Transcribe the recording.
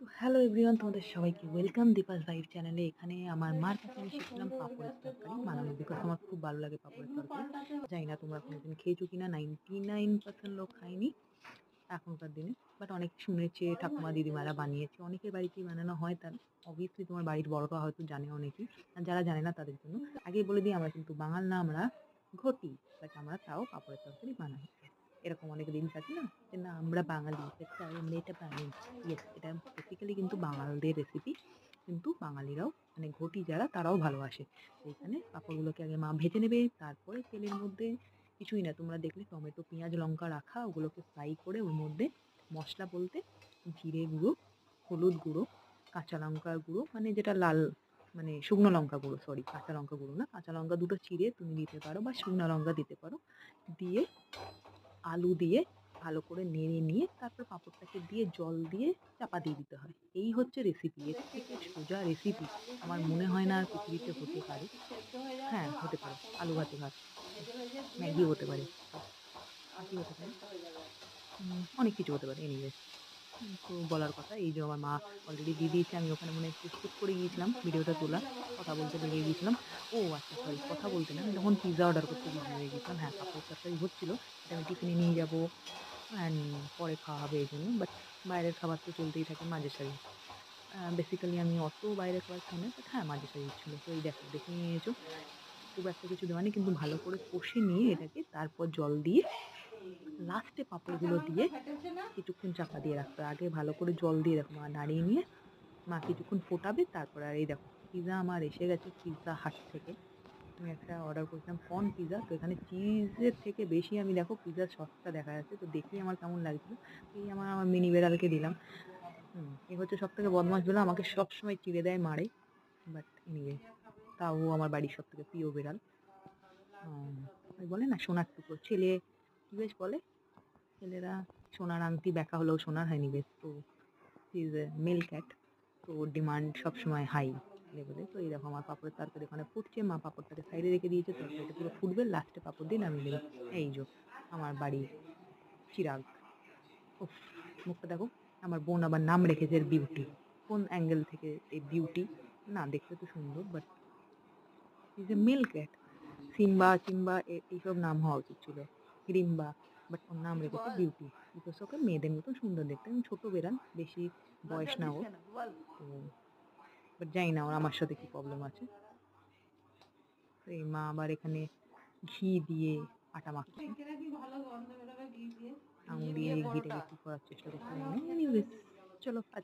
তো hello everyone, তোমাদের সবাইকে ওয়েলকাম দীপাস ভাইভ চ্যানেলে। এখানে আমার মার কাছে আমি শিখলাম পাপড়ের তরকারি, বানানো বিকজ আমার খুব ভালো লাগে পাপড়ের তরকারি। জানি না তোমরা কোনোদিন খেয়েছো কিনা নাইনটি নাইন পার্সেন্ট লোক খায়নি এখনকার দিনে বাট অনেক শুনেছে, ঠাকুমা দিদিমারা বানিয়েছে। অনেকের বাড়িতেই বানানো হয়, তার অবভিয়াসলি তোমার বাড়ির বড়রা হয়তো জানে অনেকেই, আর যারা জানে না তাদের জন্য। আগেই বলে দিই, আমরা কিন্তু বাঙাল না, আমরা ঘটি বাট আমরা তাও পাপড়ের তরকারি বানাই। এরকম অনেক জিনিস আছে না, যে না আমরা বাঙালি আমরা এটা বানাই ইয়েস এটা বেসিক্যালি কিন্তু বাঙালদের রেসিপি কিন্তু বাঙালিরাও মানে ঘটি যারা, তারাও ভালোবাসে। এখানে পাঁপড়গুলোকে আগে মা ভেজে নেবে, তারপরে তেলের মধ্যে কিছুই না, তোমরা দেখলে টমেটো, পেঁয়াজ, লঙ্কা রাখা, ওগুলোকে ফ্রাই করে ওর মধ্যে মশলা বলতে জিরে গুঁড়ো, হলুদ গুঁড়ো, কাঁচা লঙ্কার গুঁড়ো মানে যেটা লাল মানে শুকনো লঙ্কা গুঁড়ো সরি কাঁচা লঙ্কা গুঁড়ো না, কাঁচা লঙ্কা দুটো চিড়ে তুমি দিতে পারো বা শুকনো লঙ্কা দিতে পারো। দিয়ে আলু দিয়ে ভালো করে নেড়ে নিয়ে তারপর পাঁপড়টাকে দিয়ে জল দিয়ে চাপা দিয়ে দিতে হয়। এই হচ্ছে রেসিপি এর থেকে সোজা রেসিপি আমার মনে হয় না আর পৃথিবীতে হতে পারে। হ্যাঁ হতে পারে। আলু ভাতে ভাত। ম্যাগি হতে পারে। আর কি হতে পারে। অনেক কিছু হতে পারে এনিওয়ে বলার কথা। এই যে আমার মা অলরেডি দিয়ে দিয়েছে, আমি ওখানে মনে একটু স্কিপ করে গিয়েছিলাম, ভিডিওটা তোলা কথা বলতে লেগে গিয়েছিলাম। ও আচ্ছা সরি কথা বলতে না যখন পিৎজা অর্ডার করতে গিয়ে গিয়েছিলাম হ্যাঁ কাপড় তরকারি হচ্ছিল এটা আমি টিফিনে নিয়ে যাব অ্যান্ড পরে খাওয়া হবে এই জন্য বাট বাইরের খাবার তো চলতেই থাকে মাঝে সাঝে। বেসিক্যালি আমি অত বাইরের খাবার খাই না বাট হ্যাঁ মাঝে সাঝে ছিল, তো এই দেখো, দেখে নিয়েছো খুব একটা কিছু দেওয়া নেই, কিন্তু ভালো করে কষে নিয়ে এটাকে তারপর জল দিয়ে লাস্টে পাঁপড়গুলো দিয়ে কিছুক্ষণ চাপা দিয়ে রাখতে। হবে। আগে ভালো করে জল দিয়ে দেখো মা, নাড়িয়ে নিয়ে মা কিছুক্ষণ ফোটাবে, তারপর আর এই দেখো পিৎজা আমার এসে গেছে পিৎজা হাট থেকে। আমি একটা অর্ডার করেছিলাম কর্ন পিৎজা তো এখানে চিজের থেকে বেশি আমি দেখো পিৎজার সসটা দেখা যাচ্ছে। তো দেখেই আমার কেমন লাগছিল। এই আমার আমার মিনি বেড়ালকে দিলাম। হুম, এ হচ্ছে সব থেকে বদমাস বেড়াল, আমাকে সবসময় চিড়ে দেয়, মারে। বাট এনিওয়ে তাও আমার বাড়ির সব থেকে প্রিয় বেড়াল। বলে না, সোনার টুকরো। ছেলে কী বেশ বলে। ছেলেরা সোনার আংটি ব্যাকা হলেও সোনার হয়নি বেশ, তো ইজ এ মেল ক্যাট তো ওর ডিমান্ড সবসময় হাই লেভেলে তো এই দেখো, আমার পাপড়ের তরকারি ওখানে ফুটছে, মা পাপড়টাকে সাইডে রেখে দিয়েছে, তরকারিটা পুরো ফুটবে লাস্টে পাপড় দিয়ে নামিয়ে দেবে। এই যো, আমার বাড়ির চিরাগ। উফ, মুখটা দেখো, আমার বোন আবার নাম রেখেছে এর বিউটি কোন অ্যাঙ্গেল থেকে এই বিউটি না, দেখতে তো সুন্দর but is a male cat Simba Simba এইসব নাম হওয়া উচিত ছিল। রিম্বা বাট ওর নাম রেখেছে বিউটি বিকজ ওকে মেয়েদের মতো সুন্দর দেখতে। এবং ছোটো বেরান বেশি বয়স না ও তো বাট জানি না ওর আমার সাথে কি প্রবলেম আছে। তো এই মা আবার এখানে ঘি দিয়ে আটা মাখছে। আঙুল দিয়ে ঘিটাকে কি করার চেষ্টা করছে। চলো আজ